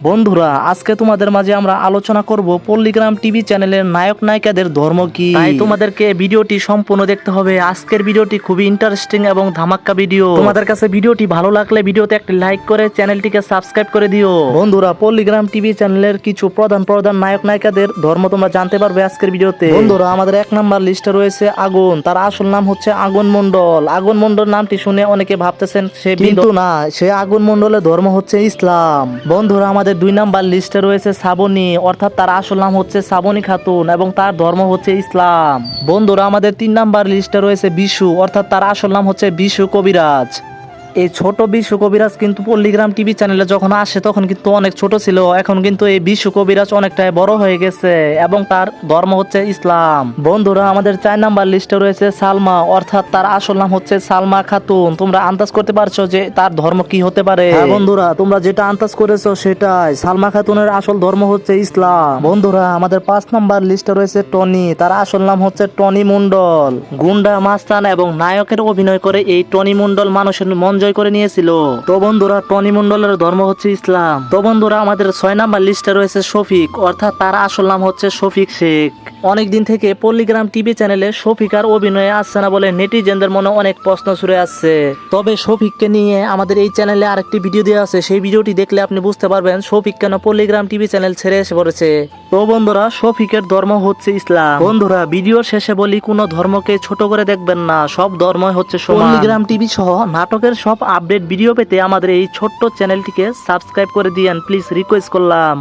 বন্ধুরা আজকে তোমাদের মাঝে আমরা আলোচনা করব পল্লীগ্রাম টিভি চ্যানেলের নায়ক নায়িকাদের ধর্ম কি। তাই তোমাদেরকে ভিডিওটি সম্পূর্ণ দেখতে হবে। আজকের ভিডিওটি খুবই ইন্টারেস্টিং এবং ধামাক্কা ভিডিও তোমাদের কাছে ভিডিওটি ভালো লাগলে ভিডিওতে একটি লাইক করে চ্যানেলটিকে সাবস্ক্রাইব করে দিও। বন্ধুরা পল্লীগ্রাম টিভি চ্যানেলের কিছু প্রধান প্রধান নায়ক নায়িকাদের ধর্ম তোমরা জানতে পারবে আজকের ভিডিওতে। বন্ধুরা আমাদের এক নাম্বার লিস্টে রয়েছে আগুন। তার আসল নাম হচ্ছে আগুন মন্ডল আগুন মন্ডল নামটি শুনে অনেকে ভাবতেছেন সে কিন্তু না সে আগুন মন্ডলের ধর্ম হচ্ছে ইসলাম। বন্ধুরা আমাদের দুই নাম্বার লিস্টে রয়েছে শ্রাবণী অর্থাৎ তার আসল নাম হচ্ছে শ্রাবণী খাতুন এবং তার ধর্ম হচ্ছে ইসলাম। বন্ধুরা, আমাদের তিন নাম্বার লিস্টে রয়েছে বিশু, অর্থাৎ তার আসল নাম হচ্ছে বিশু কবিরাজ। এই ছোট বিশু কবিরাজ কিন্তু পল্লিগ্রাম টিভি চ্যানেলে যখন আসে তখন কিন্তু অনেক ছোট ছিল। এখন কিন্তু এই বিশু কবিরাজ অনেকটাই বড় হয়ে গেছে এবং তার ধর্ম হচ্ছে ইসলাম। বন্ধুরা আমাদের চার নাম্বার লিস্টে রয়েছে সালমা। অর্থাৎ তার আসল নাম হচ্ছে সালমা খাতুন। তোমরা আন্দাজ করতে পারছ যে তার ধর্ম কি হতে পারে? হ্যাঁ বন্ধুরা তোমরা যেটা আন্দাজ করেছ সেটাই। সালমা খাতুনের আসল ধর্ম হচ্ছে ইসলাম। বন্ধুরা আমাদের পাঁচ নাম্বার লিস্টে রয়েছে টনি। তার আসল নাম হচ্ছে টনি মন্ডল গুন্ডা মাস্তান এবং নায়কের অভিনয় করে এই টনি মন্ডল মানুষের মন জয় করে নিয়েছিল। তো বন্ধুরা, টনি মন্ডলের ধর্ম হচ্ছে ইসলাম। তো বন্ধুরা, আমাদের ছয় নাম্বার লিস্টে রয়েছে শফিক। অর্থাৎ তার আসল নাম হচ্ছে শফিক শেখ। অনেকদিন থেকে পল্লীগ্রাম টিভি চ্যানেলে শফিক আর অভিনয়ে আসছে না বলে নেটিজেনদের মনে অনেক প্রশ্ন ছুড়ে আসছে। তবে শফিককে নিয়ে আমাদের এই চ্যানেলে আরেকটি ভিডিও দেওয়া আছে। সেই ভিডিওটি দেখলে আপনি বুঝতে পারবেন শফিক কেন পল্লিগ্রাম টিভি চ্যানেল ছেড়ে এসে পড়েছে। তো বন্ধুরা, শফিকের ধর্ম হচ্ছে ইসলাম। বন্ধুরা ভিডিওর শেষে বলি, কোনো ধর্মকে ছোট করে দেখবেন না। সব ধর্মই হচ্ছে পল্লীগ্রাম টিভি সহ নাটকের সব আপডেট ভিডিও পেতে আমাদের এই ছোট্ট চ্যানেলটিকে সাবস্ক্রাইব করে দিয়েন। প্লিজ রিকোয়েস্ট করলাম।